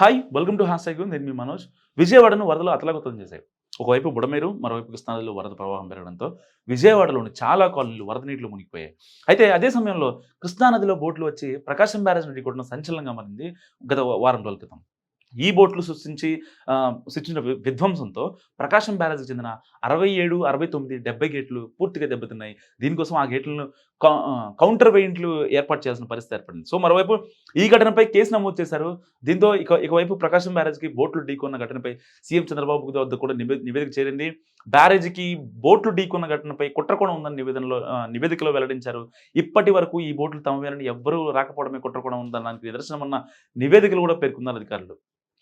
Hi welcome to hash నేను మీ మనోజ్. విజయవాడను వరదలు అతలాకుతలం చేశాయి. ఒకవైపు బుడమేరు మరోవైపు కృష్ణానదిలో వరద ప్రవాహం పెరగడంతో విజయవాడలోని చాలా కాలనీలు వరద నీటిలో మునిగిపోయాయి. అయితే అదే సమయంలో కృష్ణానదిలో బోట్లు వచ్చి ప్రకాశం బ్యారేజ్ నుండి కూడా సంచలనంగా మారింది గత వారం రోజుల క్రితం. ఈ బోట్లు సృష్టించి సృష్టించిన విధ్వంసంతో ప్రకాశం బ్యారేజ్కి చెందిన అరవై ఏడు అరవై తొమ్మిది డెబ్బై గేట్లు పూర్తిగా దెబ్బతిన్నాయి. దీనికోసం ఆ గేట్లను కౌంటర్ వెయింట్లు ఏర్పాటు చేయాల్సిన పరిస్థితి ఏర్పడింది. సో మరోవైపు ఈ ఘటనపై కేసు నమోదు చేశారు. దీంతో ఇక ఇకవైపు ప్రకాశం బ్యారేజ్కి బోట్లు ఢీకొన్న ఘటనపై సీఎం చంద్రబాబు వద్ద కూడా నివే నివేదిక చేరింది. బ్యారేజ్కి బోట్లు ఢీకొన్న ఘటనపై కుట్రకోణం ఉందని నివేదనలో నివేదికలో వెల్లడించారు. ఇప్పటి వరకు ఈ బోట్లు తమవేనని ఎవ్వరూ రాకపోవడమే కుట్రకోణం ఉందని దానికి నిదర్శనమన్న నివేదికలు కూడా పేర్కొన్నారు అధికారులు.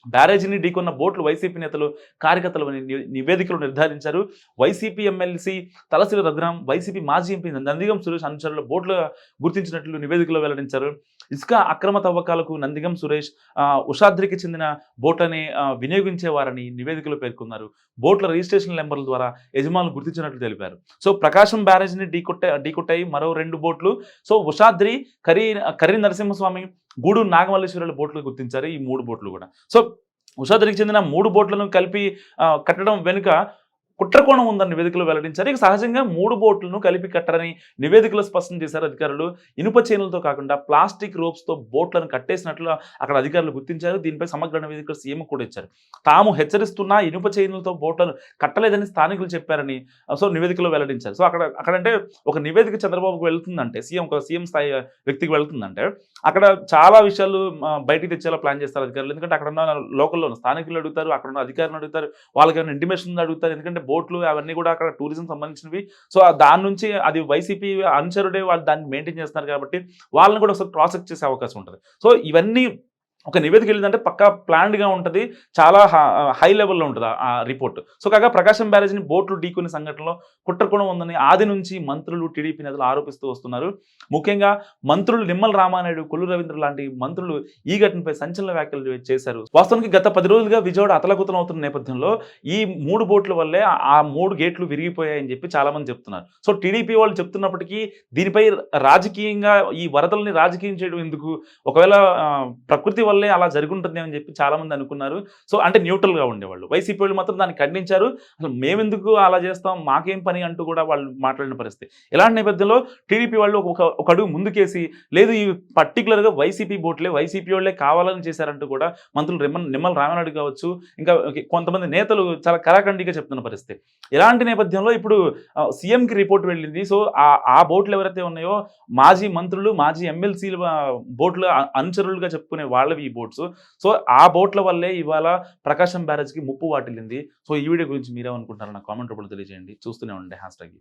బ్యారేజీని ఢీకొన్న బోట్లు వైసీపీ నేతలు కార్యకర్తలు అని నివేదికలు నిర్ధారించారు. YCP MLC Talasila Raghuram YCP మాజీ ఎంపీ నందిగం సురేష్ అనుచరులు బోట్లు గుర్తించినట్లు నివేదికలో వెల్లడించారు. ఇసుక అక్రమ తవ్వకాలకు నందిగం సురేష్ ఉషాద్రికి చెందిన బోట్లని వినియోగించేవారని నివేదికలో పేర్కొన్నారు. బోట్ల రిజిస్ట్రేషన్ నెంబర్ల ద్వారా యజమానులు గుర్తించినట్లు తెలిపారు. సో ప్రకాశం బ్యారేజ్ని ఢీకొట్టే ఢీకొట్టాయి మరో రెండు బోట్లు. So Ushadri curry curry Narasimhaswamy Gudur నాగమల్లేశ్వరుల బోట్లు గుర్తించారు ఈ మూడు బోట్లు కూడా. సో ఉషాద్రికి చెందిన మూడు బోట్లను కలిపి కట్టడం వెనుక కుట్రకోణం ఉందని నివేదికలో వెల్లడించారు. ఇక సహజంగా మూడు బోట్లను కలిపి కట్టరని నివేదికలో స్పష్టం చేశారు అధికారులు. ఇనుప చైన్లతో కాకుండా ప్లాస్టిక్ రోప్స్తో బోట్లను కట్టేసినట్లు అక్కడ అధికారులు గుర్తించారు. దీనిపై సమగ్ర నివేదిక సీఎం కూడా ఇచ్చారు. తాము హెచ్చరిస్తున్నా ఇనుప చైన్లతో బోట్లను కట్టలేదని స్థానికులు చెప్పారని సో నివేదికలో వెల్లడించారు. సో అక్కడ అక్కడంటే ఒక నివేదిక చంద్రబాబుకు వెళ్తుందంటే సీఎం ఒక సీఎం స్థాయి వ్యక్తికి వెళ్తుందంటే అక్కడ చాలా విషయాలు బయటికి తెచ్చేలా ప్లాన్ చేస్తారు అధికారులు. ఎందుకంటే అక్కడ ఉన్న లోకల్లో స్థానికులు అడుగుతారు అక్కడ ఉన్న అధికారులు అడుగుతారు వాళ్ళకి ఏమైనా ఇంటిమేషన్ అడుగుతారు. ఎందుకంటే బోట్లు అవన్నీ కూడా అక్కడ టూరిజం సంబంధించినవి. సో దాని నుంచి అది వైసీపీ అనుచరుడే వాళ్ళు దాన్ని మెయింటైన్ చేస్తున్నారు కాబట్టి వాళ్ళని కూడా ఒకసారి ప్రాసెస్ చేసే అవకాశం ఉంటుంది. సో ఇవన్నీ ఒక నివేదిక వెళ్ళిందంటే పక్కా ప్లాన్డ్గా ఉంటుంది చాలా హై లెవెల్లో ఉంటుంది ఆ- రిపోర్ట్ సో కాగా ప్రకాశం బ్యారేజ్ని బోట్లు ఢీకొని సంఘటనలో కుట్రకోణం ఉందని ఆది నుంచి మంత్రులు టీడీపీ నేతలు ఆరోపిస్తూ వస్తున్నారు. ముఖ్యంగా మంత్రులు నిమ్మల రామానాయుడు కొల్లు రవీంద్ర లాంటి మంత్రులు ఈ ఘటనపై సంచలన వ్యాఖ్యలు చేశారు. వాస్తవానికి గత పది రోజులుగా విజయవాడ అతలకుతలం అవుతున్న నేపథ్యంలో ఈ మూడు బోట్ల వల్లే ఆ- మూడు గేట్లు విరిగిపోయాయని చెప్పి చాలా మంది చెప్తున్నారు. సో టీడీపీ వాళ్ళు చెప్తున్నప్పటికీ దీనిపై రాజకీయంగా ఈ వరదల్ని రాజకీయం చేయడం ఎందుకు? ఒకవేళ ప్రకృతి వల్లే అలా జరుగుంటుంది అని చెప్పి చాలా మంది అనుకున్నారు. సో అంటే న్యూట్రల్గా ఉండేవాళ్ళు. వైసీపీ వాళ్ళు మాత్రం దాన్ని ఖండించారు. అసలు మేమెందుకు అలా చేస్తాం? మాకేం పని అంటూ కూడా వాళ్ళు మాట్లాడిన పరిస్థితి. ఇలాంటి నేపథ్యంలో టీడీపీ వాళ్ళు ఒక ఒక అడుగు ముందుకేసి లేదు ఈ పర్టికులర్గా వైసీపీ బోట్లే వైసీపీ వాళ్ళే కావాలని చేశారంటూ కూడా మంత్రులు రిమ్మల్ నిమ్మల రామనాయుడు కావచ్చు ఇంకా కొంతమంది నేతలు చాలా కరాఖండిగా చెప్తున్న పరిస్థితి. ఇలాంటి నేపథ్యంలో ఇప్పుడు సీఎంకి రిపోర్ట్ వెళ్ళింది. సో ఆ బోట్లు ఎవరైతే ఉన్నాయో మాజీ మంత్రులు మాజీ ఎమ్మెల్సీలు బోట్లు అనుచరులుగా చెప్పుకునే వాళ్ళవి ఈ బోట్స్. సో ఆ బోట్ల వల్లే ఇవాళ ప్రకాశం బ్యారేజ్కి ముప్పు వాటిల్లింది. సో ఈ వీడియో గురించి మీరేమనుకుంటారో నా కామెంట్ రూపంలో తెలియజేయండి. చూస్తూనే ఉండే హ్యాష్ ట్యాగ్